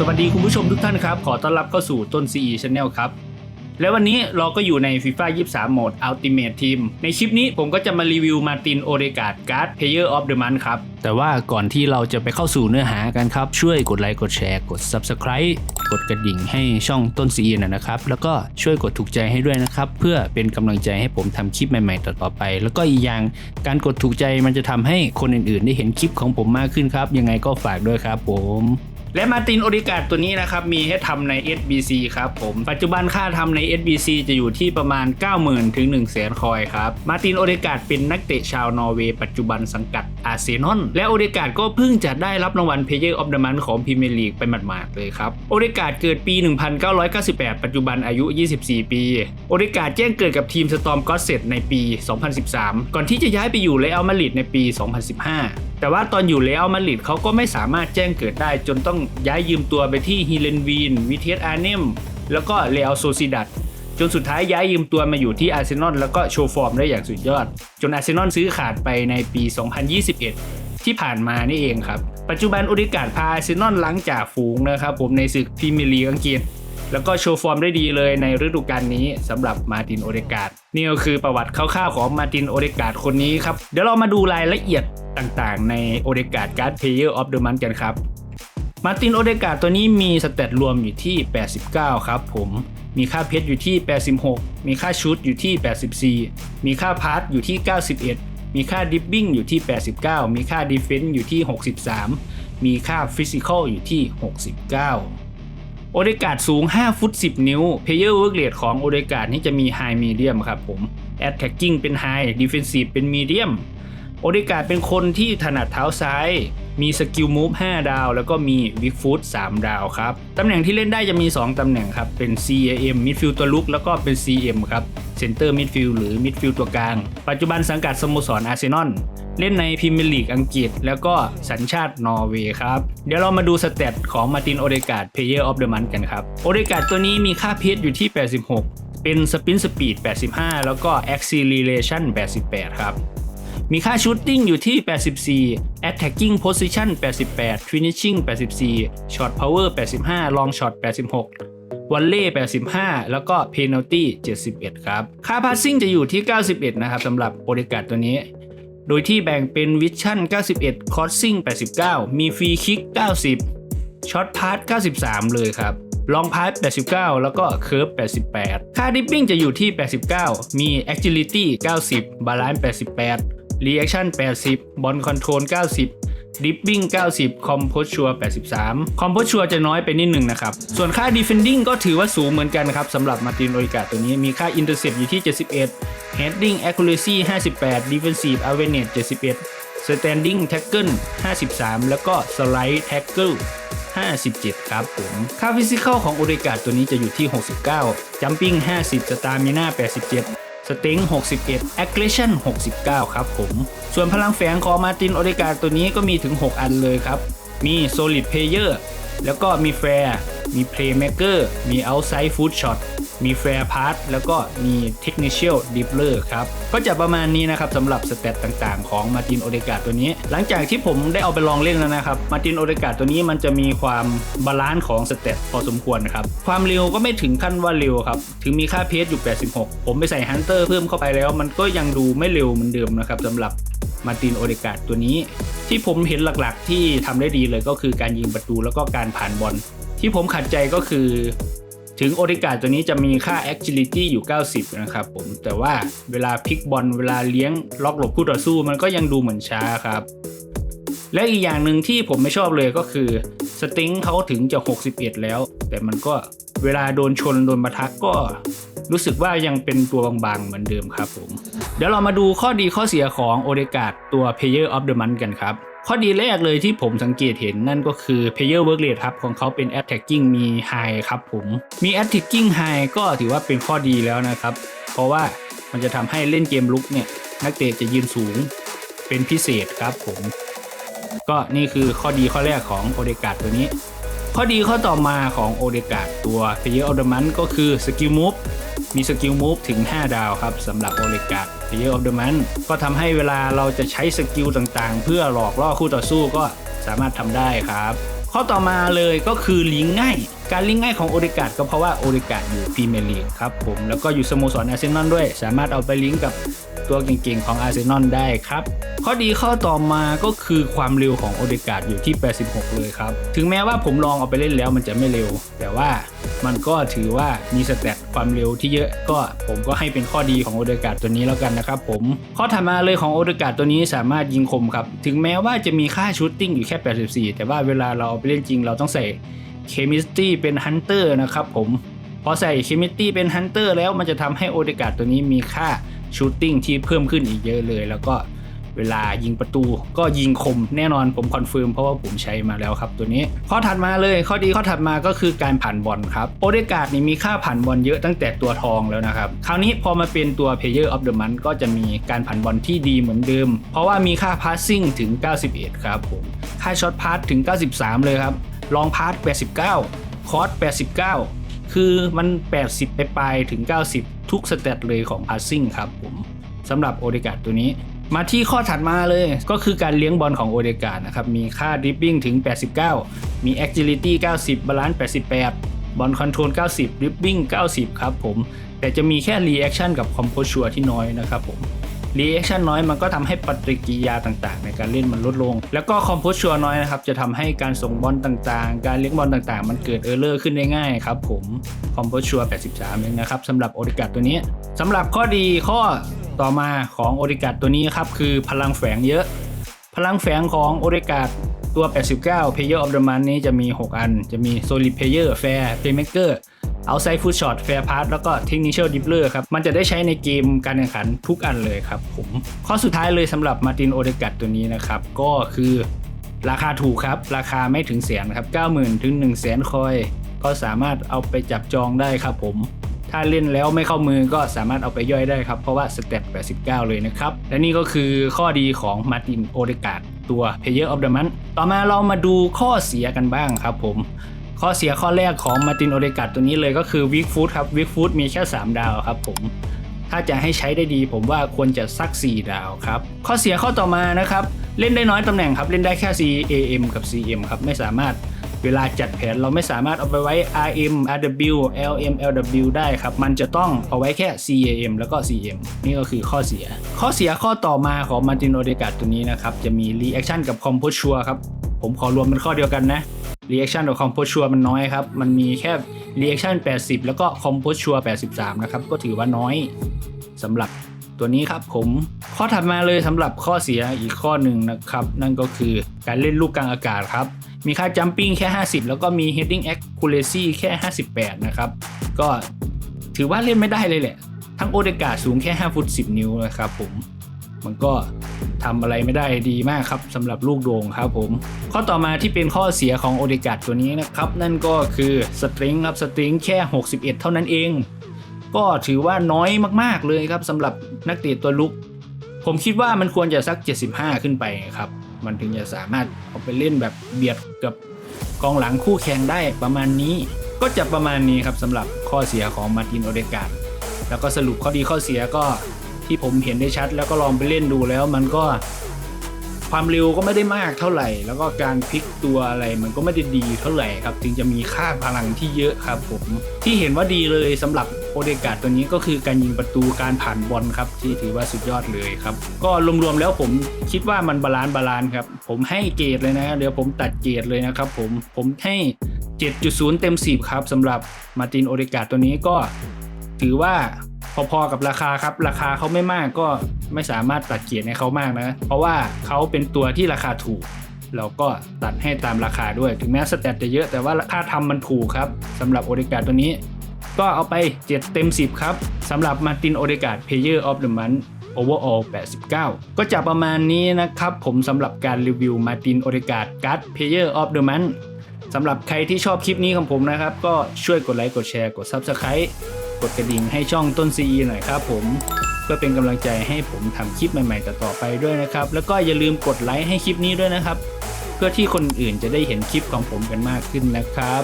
สวัสดีคุณผู้ชมทุกท่านครับ ขอต้อนรับเข้าสู่ต้น CE Channel ครับ และวันนี้เราก็อยู่ใน FIFA 23 โหมด Ultimate Team ในคลิปนี้ผมก็จะมารีวิวมาตินโอเดกาดการ์ด Player of the Month ครับ แต่ว่าก่อนที่เราจะไปเข้าสู่เนื้อหากันครับ ช่วยกดไลค์กดแชร์กด Subscribe กดกระดิ่งให้ช่องต้น CE หน่อยนะครับ แล้วก็ช่วยกดถูกใจให้ด้วยนะครับ เพื่อเป็นกำลังใจให้ผมทำคลิปใหม่ๆต่อๆไป แล้วก็อีกอย่างการกดถูกใจมันจะทำให้คนอื่นๆ ได้เห็นคลิปของผมมากขึ้นครับยังไงก็ฝากด้วยครับผม และมาตินโอริกาดตัวนี้นะครับ มีให้ทำใน SBC ครับผม ปัจจุบันค่าทำใน SBC จะอยู่ที่ประมาณ 90,000 ถึง 1 0 0 0 0 0คอยครับ มาตินโอริกาดเป็นนักเตะชาวนอร์เวย์ปัจจุบันสังกัดอาร์เซนอลและโอริกาดก็เพิ่งจะได้รับรางวัล Player of the Month ของพรีเมียร์ลีกไปหมาดๆเลยครับ โอริกาดเกิดปี 1998 ปัจจุบันอายุ 24 ปี โอริกาดแจ้งเกิดกับทีมสตอมก็เซตในปี 2013 ก่อนที่จะย้ายไปอยู่เรอัลมาดริดในปี 2015แต่ว่าตอนอยู่เรอัลมาดริดเขาก็ไม่สามารถแจ้งเกิดได้ จนต้องย้ายยืมตัวไปที่ฮิเลนวีนวิเทสอาร์เนมแล้วก็เรอัลโซซิดัดจนสุดท้ายย้ายยืมตัวมาอยู่ที่อาร์เซนอลแล้วก็โชว์ฟอร์มได้อย่างสุดยอด จนอาร์เซนอลซื้อขาดไปในปี 2021 ที่ผ่านมานี่เองครับ ปัจจุบันโอดิการ์ดพาอาร์เซนอลหลังจากฝูงนะครับผมในศึกพรีเมียร์ลีกอังกฤษ แล้วก็โชว์ฟอร์มได้ดีเลยในฤดูกาลนี้สำหรับมาตินโอเดกาดนี่ก็คือประวัติคร่าวๆของมาตินโอเดกาดคนนี้ครับ เดี๋ยวเรามาดูรายละเอียดต่างๆ ในโอเดกาดการ์ดเพลเยอร์ออฟเดอะมันกันครับมาตินโอเดกาตัวนี้มีสเตตรวมอยู่ที่ 89 ครับผม มีค่าเพชรอยู่ที่ 86 มีค่าชุดอยู่ที่ 84 มีค่าพาร์ทอยู่ที่ 91 มีค่าดิฟบิ้งอยู่ที่ 89 มีค่าดีเฟนซ์อยู่ที่ 63 มีค่าฟิสิกอลอยู่ที่ 69 โอเดกาดสูง 5 ฟุต 10 นิ้ว เพเยอร์เวิร์กเรทของโอเดกาดนี่จะมีไฮมีเดียมครับผมแอตแทกกิ้งเป็นไฮดิฟเฟนซีฟเป็นมีเดียมโอเดกาดเป็นคนที่ถนัดเท้าซ้าย มีสกิลมูฟ5ดาว แล้วก็มีวิกฟุต3ดาวครับ ตำแหน่งที่เล่นได้จะมี 2 ตำแหน่งครับ เป็น CAM มิดฟิลตัวลุกแล้วก็เป็น CM ครับเซนเตอร์มิดฟิลหรือมิดฟิลตัวกลาง ปัจจุบันสังกัดสโมสรอาร์เซนอลเล่นในพรีเมียร์ลีกอังกฤษ แล้วก็สัญชาตินอร์เวย์ครับ เดี๋ยวเรามาดูสเตตของมาตินโอเดกาด Player of the Month กันครับโอเดกาดตัวนี้มีค่าเพชรอยู่ที่ 86 เป็นสปินสปีด85 แล้วก็ acceleration 88 ครับ มีค่าชูตติ้งอยู่ที่ 84 attacking position 88 finishing 84 shot power 85 long shot 86วันเล่ 85 แล้วก็ penalty 71 ครับ ค่า passing จะอยู่ที่ 91 นะครับสำหรับโอเดกาดตัวนี้ โดยที่แบ่งเป็น vision 91 crossing 89 มี free kick 90 ช็อตพาร์ท93 เลยครับ ลองพาร์ท89 แล้วก็เคิร์ฟ 88 ค่าดิปปิ้งจะอยู่ที่ 89 มี agility 90 balance 88 reaction 80 ball control 90 dipping 90 composure 83 composure จะน้อยไปนิดนึงนะครับ ส่วนค่า defending ก็ถือว่าสูงเหมือนกันครับสำหรับมาตินโอริกาตัวนี้มีค่า intercept อยู่ที่ 71 heading accuracy 58 defensive awareness 71 standing tackle 53 แล้วก็ slide tackle 57 ครับผม ค่าฟิสิกอลของโอเดกาตัวนี้จะอยู่ที่ 69 jumping 50 stamina 87 สติง61 aggression 69 ครับผม ส่วนพลังแฝงของมาตินโอเดกาตัวนี้ก็มีถึง 6 อันเลยครับ มี solid player แล้วก็มี fair มี playmaker มี outside foot shot มี fair pass แล้วก็มี technical dribbler ครับ ก็จะประมาณนี้นะครับสำหรับสเตตต่างๆ ของมาตินโอเดกาตัวนี้ หลังจากที่ผมได้เอาไปลองเล่นแล้วนะครับมาตินโอเดกาตัวนี้มันจะมีความบาลานซ์ของสเตตพอสมควรครับ ความเร็วก็ไม่ถึงขั้นว่าเร็วครับ ถึงมีค่าเพสอยู่ 86 ผมไปใส่ฮันเตอร์เพิ่มเข้าไปแล้ว มันก็ยังดูไม่เร็วเหมือนเดิมนะครับสำหรับมาตินโอเดกาตัวนี้ ที่ผมเห็นหลักๆ ที่ทำได้ดีเลยก็คือการยิงประตูแล้วก็การผ่านบอลที่ผมขัดใจก็คือ ถึงโอเดกาตัวนี้จะมีค่า agility อยู่ 90 นะครับผม แต่ว่าเวลาพลิกบอลเวลาเลี้ยงล็อกหลบคู่ต่อสู้มันก็ยังดูเหมือนช้าครับ และอีกอย่างหนึ่งที่ผมไม่ชอบเลยก็คือสติงเขาถึงจะ 61 แล้ว แต่มันก็เวลาโดนชนโดนประทักก็รู้สึกว่ายังเป็นตัวบางๆ เหมือนเดิมครับผม เดี๋ยวเรามาดูข้อดีข้อเสียของโอเดกาดตัว Player of the Month กันครับ ข้อดีแรกเลยที่ผมสังเกตเห็นนั่นก็คือ Player Work Rate ครับของเขาเป็น Attacking มี High ครับผมมี Attacking High ก็ถือว่าเป็นข้อดีแล้วนะครับ เพราะว่ามันจะทำให้เล่นเกมลุกเนี่ยนักเตะจะยืนสูงเป็นพิเศษครับผม ก็นี่คือข้อดีข้อแรกของโอเดกาดตัวนี้ ข้อดีข้อต่อมาของโอเดกาดตัว Player of the Month ก็คือสกิลมูฟมีสกิลมูฟถึง 5 ดาวครับสำหรับโอเดกาด Player of the Month ก็ทำให้เวลาเราจะใช้สกิลต่างๆ เพื่อหลอกล่อคู่ต่อสู้ก็สามารถทำได้ครับข้อต่อมาเลยก็คือลิงก์ง่าย การลิงก์ง่ายของโอเดกาดก็เพราะว่าโอเดกาดอยู่พรีเมียร์ลีกครับผมแล้วก็อยู่สโมสรอาร์เซนอลด้วย สามารถเอาไปลิงก์กับตัวเก่งๆของอาร์เซนอลได้ครับ ข้อดีข้อต่อมาก็คือความเร็วของโอเดกาดอยู่ที่ 86 เลยครับ ถึงแม้ว่าผมลองเอาไปเล่นแล้วมันจะไม่เร็ว แต่ว่า มันก็ถือว่ามีสเตตความเร็วที่เยอะก็ผมก็ให้เป็นข้อดีของโอเดกาดตัวนี้แล้วกันนะครับผม ข้อถัดมาเลยของโอเดกาดตัวนี้สามารถยิงคมครับ ถึงแม้ว่าจะมีค่าชูตติ้งอยู่แค่ 84 แต่ว่าเวลาเราเอาไปเล่นจริงเราต้องใส่เคมิสตี้เป็นฮันเตอร์นะครับผมพอใส่เคมิสตี้เป็นฮันเตอร์แล้วมันจะทำให้โอเดกาดตัวนี้มีค่าชูตติ้งที่เพิ่มขึ้นอีกเยอะเลย แล้วก็ เวลายิงประตูก็ยิงคมแน่นอนผมคอนเฟิร์มเพราะว่าผมใช้มาแล้วครับ ตัวนี้ ข้อถัดมาเลยข้อดีข้อถัดมาก็คือการผ่านบอลครับโอเดกาดนี่มีค่าผ่านบอลเยอะตั้งแต่ตัวทองแล้วนะครับคราวนี้พอมาเป็นตัว Player of the Month ก็จะมีการผ่านบอลที่ดีเหมือนเดิม เพราะว่ามีค่า passing ถึง 91 ครับผมค่าช็อตพาสถึง 93 เลยครับลองพาส89 คอร์ส89 คือมัน 80 ไปปลายถึง 90 ทุกสเตตเลยของ passing ครับผมสำหรับโอเดกาดตัวนี้ มาที่ข้อถัดมาเลยก็คือการเลี้ยงบอลของโอเดกาดนะครับ มีค่าดริบบิ้งถึง 89 มี agility 90 บาลานซ์88 บอลคอนโทรล 90ดริบบิ้ง 90 ครับผม แต่จะมีแค่ reaction กับ composure ที่น้อยนะครับผม reaction น้อยมันก็ทำให้ปฏิกิริยาต่างๆ ในการเล่นมันลดลง แล้วก็ composure น้อยนะครับ จะทำให้การส่งบอลต่างๆ การเลี้ยงบอลต่างๆ มันเกิด error ขึ้นได้ง่ายครับผม composure 83เองนะครับสำหรับโอเดกาดตัวนี้สำหรับข้อดีข้อ ต่อมาของโอเดกาดตัวนี้ครับคือพลังแฝงเยอะ พลังแฝงของโอเดกาดตัว 89 Player of the Month นี้จะมี 6 อัน จะมี Solid Player Fair Playmaker Outside Foot Shot Fair Pass แล้วก็ Technical Dribbler ครับ มันจะได้ใช้ในเกมการแข่งขันทุกอันเลยครับผม ข้อสุดท้ายเลยสำหรับมาตินโอเดกาดตัวนี้นะครับ ก็คือราคาถูกครับ ราคาไม่ถึงแสนครับ 90,000 ถึง 1 0 0 0 0แสนคอย ก็สามารถเอาไปจับจองได้ครับผม ถ้าเล่นแล้วไม่เข้ามือก็สามารถเอาไปย่อยได้ครับ เพราะว่าสเตต89 เลยนะครับ และนี่ก็คือข้อดีของมาตินโอเดกาดตัว Player of the Month ต่อมาเรามาดูข้อเสียกันบ้างครับผม ข้อเสียข้อแรกของมาตินโอเดกาดตัวนี้เลยก็คือวิกฟูดครับวิกฟูดมีแค่ 3 ดาวครับผมถ้าจะให้ใช้ได้ดีผมว่าควรจะสัก 4 ดาวครับ ข้อเสียข้อต่อมานะครับ เล่นได้น้อยตำแหน่งครับ เล่นได้แค่ CAM กับ CM ครับ ไม่สามารถ เวลาจัดแผนเราไม่สามารถเอาไปไว้ RM RW LM LW ได้ครับ มันจะต้องเอาไว้แค่ CAM แล้วก็ CM นี่ก็คือข้อเสีย ข้อเสียข้อต่อมาของมาตินโอเดกาดตัวนี้นะครับ จะมี Reaction กับ Composure ครับ ผมขอรวมเป็นข้อเดียวกันนะ reaction กับ composure มันน้อยครับ มันมีแค่ reaction 80 แล้วก็ composure 83 นะครับ ก็ถือว่าน้อยสำหรับตัวนี้ครับผมข้อถัดมาเลยสำหรับข้อเสียอีกข้อหนึ่งนะครับ นั่นก็คือการเล่นลูกกลางอากาศครับ มีค่า jumping แค่ 50 แล้วก็มี heading accuracy แค่ 58 นะครับ ก็ถือว่าเล่นไม่ได้เลยแหละ ทั้งโอเดกาสูงแค่ 5 ฟุต 10 นิ้วนะครับผม มันก็ทำอะไรไม่ได้ดีมากครับสำหรับลูกโด่งครับผม ข้อต่อมาที่เป็นข้อเสียของโอเดกาตัวนี้นะครับ นั่นก็คือสตริงครับสตริงแค่ 61 เท่านั้นเอง ก็ถือว่าน้อยมากๆเลยครับสำหรับนักเตะตัวลุก ผมคิดว่ามันควรจะสัก 75 ขึ้นไปครับ มันถึงจะสามารถเอาไปเล่นแบบเบียดกับกองหลังคู่แข่งได้ประมาณนี้ ก็จะประมาณนี้ครับสำหรับข้อเสียของมาร์ตินโอเดกาดแล้วก็สรุปข้อดีข้อเสียก็ที่ผมเห็นได้ชัด แล้วก็ลองไปเล่นดูแล้วมันก็ ความเร็วก็ไม่ได้มากเท่าไหร่ แล้วก็การพลิกตัวอะไรมันก็ไม่ได้ดีเท่าไหร่ครับถึงจะมีค่าพลังที่เยอะครับผม ที่เห็นว่าดีเลยสำหรับโอเดกาตัวนี้ก็คือการยิงประตูการผ่านบอลครับ ที่ถือว่าสุดยอดเลยครับ ก็รวมๆแล้วผมคิดว่ามันบาลานซ์บาลานซ์ครับ ผมให้เกรดเลยนะเดี๋ยวผมตัดเกรดเลยนะครับผมผมให้ 7.0 เต็ม 10 ครับสำหรับมาตินโอเดกาตัวนี้ก็ถือว่า พอๆกับราคาครับ ราคาเขาไม่มากก็ไม่สามารถตัดเกียรติให้เขามากนะ เพราะว่าเขาเป็นตัวที่ราคาถูก เราก็ตัดให้ตามราคาด้วย ถึงแม้สแตทจะเยอะแต่ว่าค่าทำมันถูกครับสำหรับโอเดกาตัวนี้ ก็เอาไป 7 เต็ม 10 ครับสำหรับมาตินโอเดกา Player of the Month Overall 89 ก็จะประมาณนี้นะครับ ผมสำหรับการรีวิวมาตินโอเดกา Card Player of the Month สำหรับใครที่ชอบคลิปนี้ของผมนะครับ ก็ช่วยกดไลค์กดแชร์กด Subscribe กดกระดิ่งให้ช่องต้น CE หน่อยครับผมเพื่อเป็นกำลังใจให้ผมทำคลิปใหม่ๆต่อๆไปด้วยนะครับ แล้วก็อย่าลืมกดไลค์ให้คลิปนี้ด้วยนะครับ เพื่อที่คนอื่นจะได้เห็นคลิปของผมกันมากขึ้นนะครับ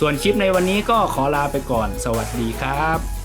ส่วนคลิปในวันนี้ก็ขอลาไปก่อน สวัสดีครับ